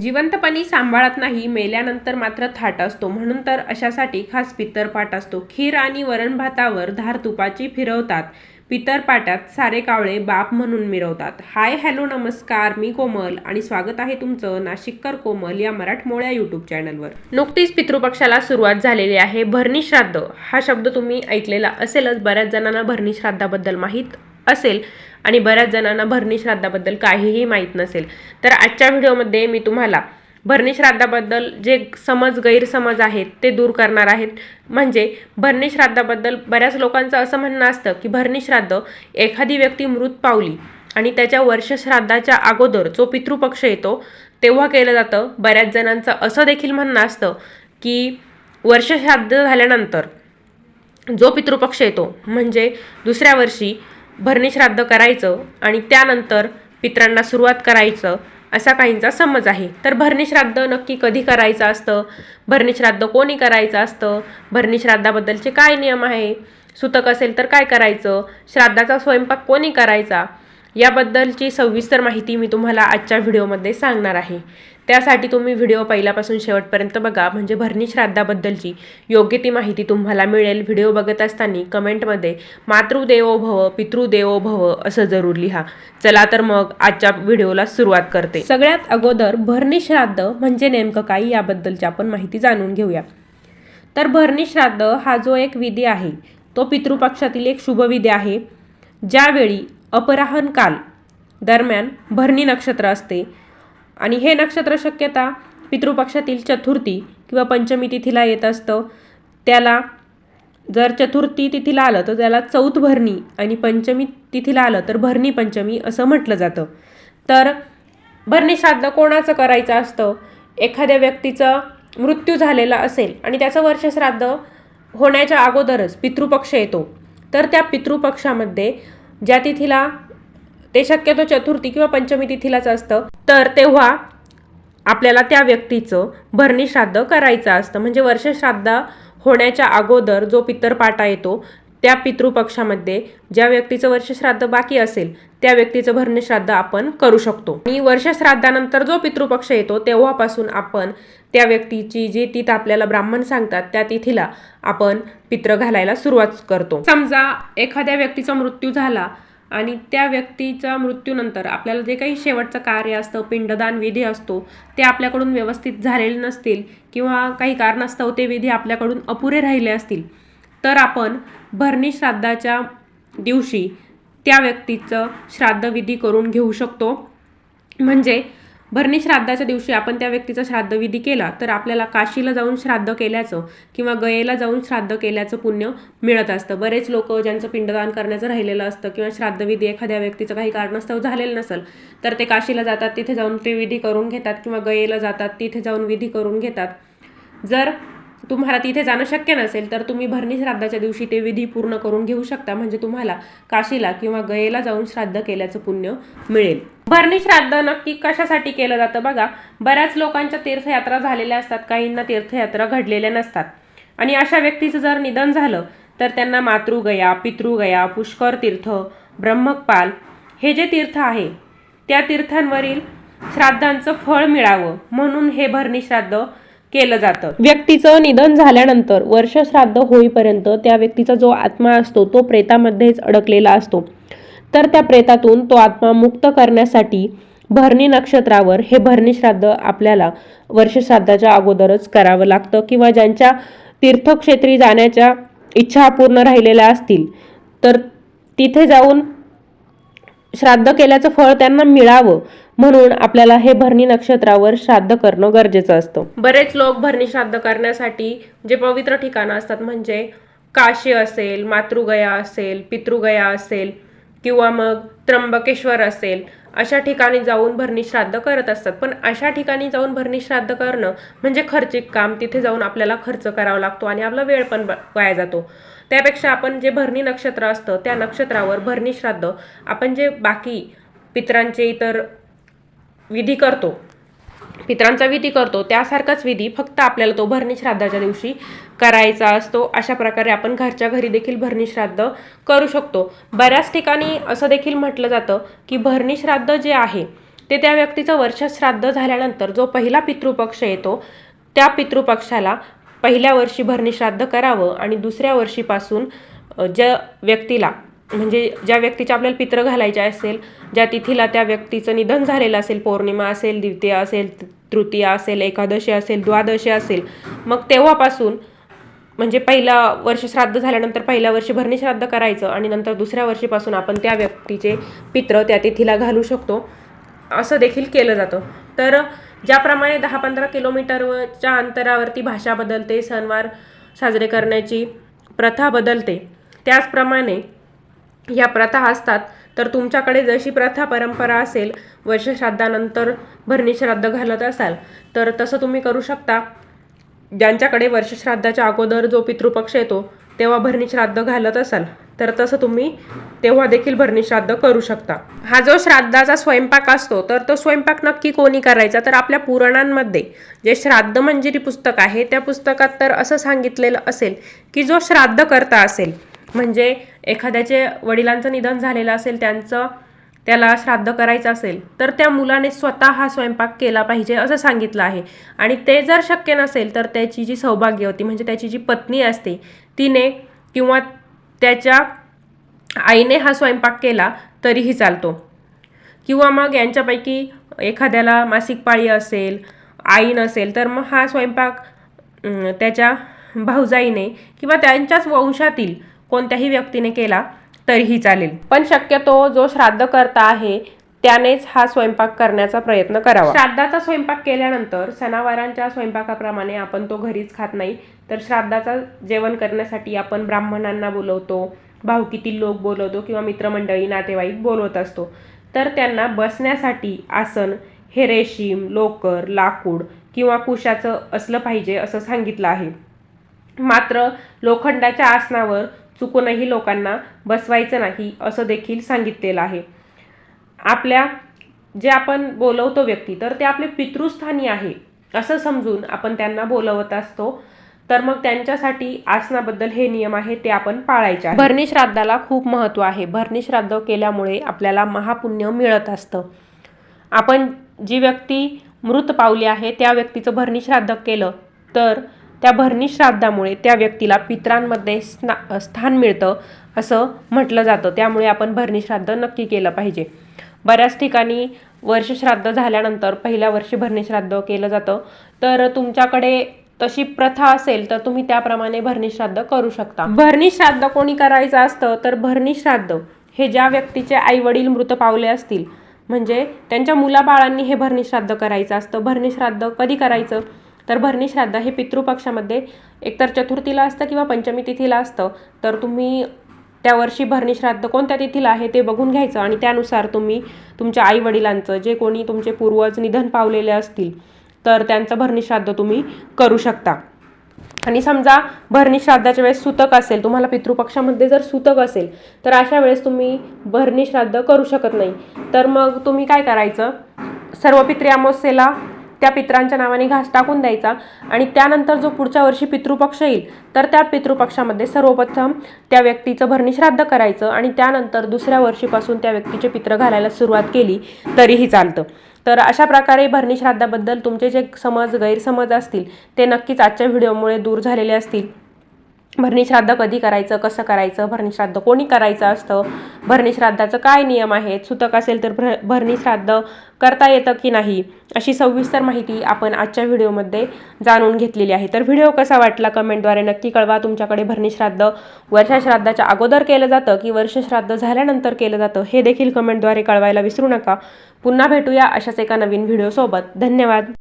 जिवंतपणी सांभाळत नाही मेल्यानंतर मात्र थाट असतो. म्हणून तर अशासाठी खास पितरपाट असतो. खीर आणि वरण भातावर धार तुपाची फिरवतात. पितरपाटात सारे कावळे बाप म्हणून मिरवतात. हाय हॅलो नमस्कार मी कोमल आणि स्वागत आहे तुमचं नाशिककर कोमल या मराठमोळ्या यूट्यूब चॅनलवर. नुकतीच पितृपक्षाला सुरुवात झालेली आहे भरणी श्राद्ध. हा शब्द तुम्ही ऐकलेला असेलच. बऱ्याच जणांना भरणी श्राद्धाबद्दल माहीत असेल. आणि बऱ्याच जणांना भरणी श्राद्धाबद्दल काहीही माहीत नसेल. तर आजच्या व्हिडिओमध्ये मी तुम्हाला भरणी श्राद्धाबद्दल जे समज गैरसमज आहेत ते दूर करणार आहेत. म्हणजे भरणी श्राद्धाबद्दल बऱ्याच लोकांचं असं म्हणणं असतं की भरणी श्राद्ध एखादी व्यक्ती मृत पावली आणि त्याच्या वर्षश्राद्धाच्या अगोदर जो पितृपक्ष येतो तेव्हा केलं जातं. बऱ्याच जणांचं असं देखील म्हणणं असतं की वर्षश्राद्ध झाल्यानंतर जो पितृपक्ष येतो म्हणजे दुसऱ्या वर्षी भरणी श्राद्ध करायचं आणि त्यानंतर पित्रांना सुरुवात करायचं असा काहींचा समज आहे. तर भरणी श्राद्ध नक्की कधी करायचं असतं? भरणी श्राद्ध कोणी करायचं असतं? भरणी श्राद्धाबद्दलचे काय नियम आहे? सुतक असेल तर काय करायचं? श्राद्धाचा स्वयंपाक कोणी करायचा? याबद्दलची सविस्तर माहिती मी तुम्हाला आजच्या व्हिडिओमध्ये सांगणार आहे. त्यासाठी तुम्ही व्हिडिओ पहिल्यापासून शेवटपर्यंत बघा. म्हणजे भरणी श्राद्धाबद्दलची योग्य ती माहिती तुम्हाला मिळेल. व्हिडिओ बघत असताना कमेंटमध्ये मातृदेवो भव पितृदेवो भव असं जरूर लिहा. चला तर मग आजच्या व्हिडिओला सुरुवात करते. सगळ्यात अगोदर भरणी श्राद्ध म्हणजे नेमकं काय याबद्दलची आपण माहिती जाणून घेऊया. तर भरणी श्राद्ध हा जो एक विधी आहे तो पितृपक्षातील एक शुभविधी आहे. ज्यावेळी अपराहन काल दरम्यान भरणी नक्षत्र असते आणि हे नक्षत्र शक्यता पितृपक्षातील चतुर्थी किंवा पंचमी तिथीला येत असतं. त्याला जर चतुर्थी तिथीला आलं तर त्याला चौथ भरणी आणि पंचमी तिथीला आलं तर भरणी पंचमी असं म्हटलं जातं. तर भरणी श्राद्ध कोणाचं करायचं असतं? एखाद्या व्यक्तीचं मृत्यू झालेला असेल आणि त्याचं वर्ष श्राद्ध होण्याच्या अगोदरच पितृपक्ष येतो. तर त्या पितृपक्षामध्ये ज्या तिथीला ते शक्यतो चतुर्थी किंवा पंचमी तिथीलाच असतं. तर तेव्हा आपल्याला त्या व्यक्तीचं भरणी श्राद्ध करायचं असतं. म्हणजे वर्षश्राद्ध होण्याच्या अगोदर जो पितरपाटा येतो त्या पितृपक्षामध्ये ज्या व्यक्तीचं वर्षश्राद्ध बाकी असेल त्या व्यक्तीचं भरणीश्राद्ध आपण करू शकतो. आणि वर्षश्राद्धानंतर जो पितृपक्ष येतो तेव्हापासून आपण त्या व्यक्तीची जी तिथ आपल्याला ब्राह्मण सांगतात त्या तिथीला आपण पित्र घालायला सुरुवात करतो. समजा एखाद्या व्यक्तीचा मृत्यू झाला आणि त्या व्यक्तीच्या मृत्यूनंतर आपल्याला जे काही शेवटचं कार्य असतं पिंडदान विधी असतो ते आपल्याकडून व्यवस्थित झालेले नसतील किंवा काही कारणास्तव ते विधी आपल्याकडून अपुरे राहिले असतील तर आपण भरणी श्राद्धाच्या दिवशी त्या व्यक्तीचं श्राद्धविधी करून घेऊ शकतो. म्हणजे भरणी श्राद्धाच्या दिवशी आपण त्या व्यक्तीचा श्राद्धविधी केला तर आपल्याला काशीला जाऊन श्राद्ध केल्याचं किंवा गयेला जाऊन श्राद्ध केल्याचं पुण्य मिळत असतं. बरेच लोक ज्यांचं पिंडदान करण्याचं राहिलेलं असतं किंवा श्राद्धविधी एखाद्या व्यक्तीचं काही कारणास्तव झालेलं नसेल तर ते काशीला जातात तिथे जाऊन ते विधी करून घेतात किंवा गयेला जातात तिथे जाऊन विधी करून घेतात. जर तुम्हाला तिथे जाणं शक्य नसेल तर तुम्ही भरणी श्राद्धाच्या दिवशी ते विधी पूर्ण करून घेऊ शकता. म्हणजे तुम्हाला काशीला किंवा गयेला जाऊन श्राद्ध केल्याचं पुण्य मिळेल. भरणी श्राद्ध नक्की कशासाठी केलं जातं बघा. बऱ्याच लोकांच्या तीर्थयात्रा झालेल्या असतात काहींना तीर्थयात्रा घडलेल्या नसतात. आणि अशा व्यक्तीचं जर निधन झालं तर त्यांना मातृगया पितृगया पुष्कर तीर्थ ब्रह्मकपाल हे जे तीर्थ आहे त्या तीर्थांवरील श्राद्धांचं फळ मिळावं म्हणून हे भरणी श्राद्ध केलं जातं. व्यक्तीचं निधन झाल्यानंतर वर्ष श्राद्ध होईपर्यंत त्या व्यक्तीचा जो आत्मा असतो तो प्रेतामध्येच अडकलेला असतो. तर त्या प्रेतातून तो आत्मा मुक्त करण्यासाठी भरणी नक्षत्रावर हे भरणी श्राद्ध आपल्याला वर्षश्राद्धाच्या अगोदरच करावं लागतं किंवा ज्यांच्या तीर्थक्षेत्री जाण्याच्या इच्छा पूर्ण राहिलेल्या असतील तर तिथे जाऊन श्राद्ध केल्याचं फळ त्यांना मिळावं म्हणून आपल्याला हे भरणी नक्षत्रावर श्राद्ध करणं गरजेचं असतं. बरेच लोक भरणी श्राद्ध करण्यासाठी जे पवित्र ठिकाणं असतात म्हणजे काशी असेल मातृगया असेल पितृगया असेल किंवा मग त्र्यंबकेश्वर असेल अशा ठिकाणी जाऊन भरणी श्राद्ध करत असतात. पण अशा ठिकाणी जाऊन भरणी श्राद्ध करणं म्हणजे खर्चिक काम. तिथे जाऊन आपल्याला खर्च करावा लागतो आणि आपला वेळ पण वाया जातो. त्यापेक्षा आपण जे भरणी नक्षत्र असतं त्या नक्षत्रावर भरणी श्राद्ध आपण जे बाकी पित्रांचे इतर विधी करतो पित्रांचा विधी करतो त्यासारखाच विधी फक्त आपल्याला तो भरणी श्राद्धाच्या दिवशी करायचा असतो. अशा प्रकारे आपण घरच्या घरी देखील भरणी श्राद्ध करू शकतो. बऱ्याच ठिकाणी असं देखील म्हटलं जातं की भरणी श्राद्ध जे आहे ते त्या व्यक्तीचं वर्ष श्राद्ध झाल्यानंतर जो पहिला पितृपक्ष येतो त्या पितृपक्षाला पहिल्या वर्षी भरणी श्राद्ध करावं आणि दुसऱ्या वर्षीपासून ज्या व्यक्तीला म्हणजे ज्या व्यक्तीचे आपल्याला पित्र घालायचे असेल ज्या तिथीला त्या व्यक्तीचं निधन झालेलं असेल पौर्णिमा असेल द्वितीया असेल तृतीया असेल एकादशी असेल द्वादशी असेल मग तेव्हापासून म्हणजे पहिला वर्ष श्राद्ध झाल्यानंतर पहिल्या वर्षी भरणी श्राद्ध करायचं आणि नंतर दुसऱ्या वर्षीपासून आपण त्या व्यक्तीचे पित्र त्या तिथीला घालू शकतो. असं देखील केलं जातं. तर ज्याप्रमाणे दहा पंधरा किलोमीटरच्या अंतरावरती भाषा बदलते सणवार साजरे करण्याची प्रथा बदलते त्याचप्रमाणे ह्या प्रथा असतात तर तुमच्याकडे जशी प्रथा परंपरा असेल वर्षश्राद्धानंतर भरणी श्राद्ध घालत असाल तर तसं तुम्ही करू शकता. ज्यांच्याकडे वर्षश्राद्धाच्या अगोदर जो पितृपक्ष येतो तेव्हा भरणी श्राद्ध घालत असाल तर तसं तुम्ही तेव्हा देखील भरणी श्राद्ध करू शकता. हा जो श्राद्धाचा स्वयंपाक असतो तर तो स्वयंपाक नक्की कोणी करायचा? तर आपल्या पुराणांमध्ये जे श्राद्ध मंजिरी पुस्तक आहे त्या पुस्तकात तर असं सांगितलेलं असेल की जो श्राद्ध करता असेल म्हणजे एखाद्याचे वडिलांचं निधन झालेलं असेल त्यांचं त्याला श्राद्ध करायचं असेल तर त्या मुलाने स्वतः हा स्वयंपाक केला पाहिजे असं सांगितलं आहे. आणि ते जर शक्य नसेल तर त्याची जी सौभाग्यवती म्हणजे त्याची जी पत्नी असते तिने किंवा त्याच्या आईने हा स्वयंपाक केला तरीही चालतो. किंवा मग यांच्यापैकी एखाद्याला मासिक पाळी असेल आई नसेल तर मग हा स्वयंपाक त्याच्या भाऊजाईने किंवा त्यांच्याच वंशातील कोणत्याही व्यक्तीने केला तरीही चालेल. पण शक्यतो जो श्राद्ध करता आहे त्यानेच हा स्वयंपाक करण्याचा प्रयत्न करावा. श्राद्धाचा स्वयंपाक केल्यानंतर सणावारांच्या स्वयंपाकाप्रमाणे आपण तो घरीच खात नाही तर श्राद्धाचा जेवण करण्यासाठी आपण ब्राह्मणांना बोलवतो भावकीतील लोक बोलवतो किंवा मित्रमंडळी नातेवाईक बोलवत असतो. तर त्यांना बसण्यासाठी आसन हे रेशीम लोकर लाकूड किंवा कुशाचं असलं पाहिजे असं सांगितलं आहे. मात्र लोखंडाच्या आसनावर चुकूनही लोकांना बसवायचं नाही असं देखील सांगितलेलं आहे. आपल्या जे आपण बोलवतो व्यक्ती तर ते आपले पितृस्थानी आहे असं समजून आपण त्यांना बोलवत असतो. तर मग त्यांच्यासाठी आसनाबद्दल हे नियम आहे ते आपण पाळायचे भरणी श्राद्धाला खूप महत्त्व आहे. भरणी श्राद्ध केल्यामुळे आपल्याला महापुण्य मिळत असतं. आपण जी व्यक्ती मृत पावली आहे त्या व्यक्तीचं भरणी श्राद्ध केलं तर त्या भरणी श्राद्धामुळे त्या व्यक्तीला पित्रांमध्ये स्ना स्थान मिळतं असं म्हटलं जातं. त्यामुळे आपण भरणी श्राद्ध नक्की केलं पाहिजे. बऱ्याच ठिकाणी वर्षश्राद्ध झाल्यानंतर पहिल्या वर्षी भरणी श्राद्ध केलं जातं. तर तुमच्याकडे तशी प्रथा असेल तर तुम्ही त्याप्रमाणे भरणी श्राद्ध करू शकता. भरणी श्राद्ध कोणी करायचं असतं तर भरणी श्राद्ध हे ज्या व्यक्तीचे आई वडील मृत पावले असतील म्हणजे त्यांच्या मुलाबाळांनी हे भरणी श्राद्ध करायचं असतं. भरणी श्राद्ध कधी करायचं? तर भरणी श्राद्ध हे पितृपक्षामध्ये एकतर चतुर्थीला असतं किंवा पंचमी तिथीला असतं. तर तुम्ही त्या वर्षी भरणी श्राद्ध कोणत्या तिथीला आहे ते बघून घ्यायचं आणि त्यानुसार तुम्ही तुमच्या आईवडिलांचं जे कोणी तुमचे पूर्वज निधन पावलेले असतील तर त्यांचं भरणी श्राद्ध तुम्ही करू शकता. आणि समजा भरणी श्राद्धाच्या वेळेस सुतक असेल तुम्हाला पितृपक्षामध्ये जर सुतक असेल तर अशा वेळेस तुम्ही भरणी श्राद्ध करू शकत नाही. तर मग तुम्ही काय करायचं? सर्व पित्री अमावस्येला त्या पित्रांच्या नावाने घास टाकून द्यायचा आणि त्यानंतर जो पुढच्या वर्षी पितृपक्ष येईल तर त्या पितृपक्षामध्ये सर्वप्रथम त्या व्यक्तीचं भरणी श्राद्ध करायचं आणि त्यानंतर दुसऱ्या वर्षीपासून त्या व्यक्तीचे पित्र घालायला सुरुवात केली तरीही चालतं. तर अशा प्रकारे भरणी श्राद्धाबद्दल तुमचे जे समज गैरसमज असतील ते नक्कीच आजच्या व्हिडिओमुळे दूर झालेले असतील. भरणी श्राद्ध कधी करायचं कसं करायचं भरणी श्राद्ध कोणी करायचं असतं? भरणी श्राद्धाचं काय नियम आहेत? सुतक असेल तर भर भरणी श्राद्ध करता येतं की नाही? अशी सविस्तर माहिती आपण आजच्या व्हिडिओमध्ये जाणून घेतलेली आहे. तर व्हिडिओ कसा वाटला कमेंटद्वारे नक्की कळवा. तुमच्याकडे भरणी श्राद्ध वर्षश्राद्धाच्या अगोदर केलं जातं की वर्षश्राद्ध झाल्यानंतर केलं जातं हे देखील कमेंटद्वारे कळवायला विसरू नका. पुन्हा भेटूया अशाच एका नवीन व्हिडिओसोबत. धन्यवाद.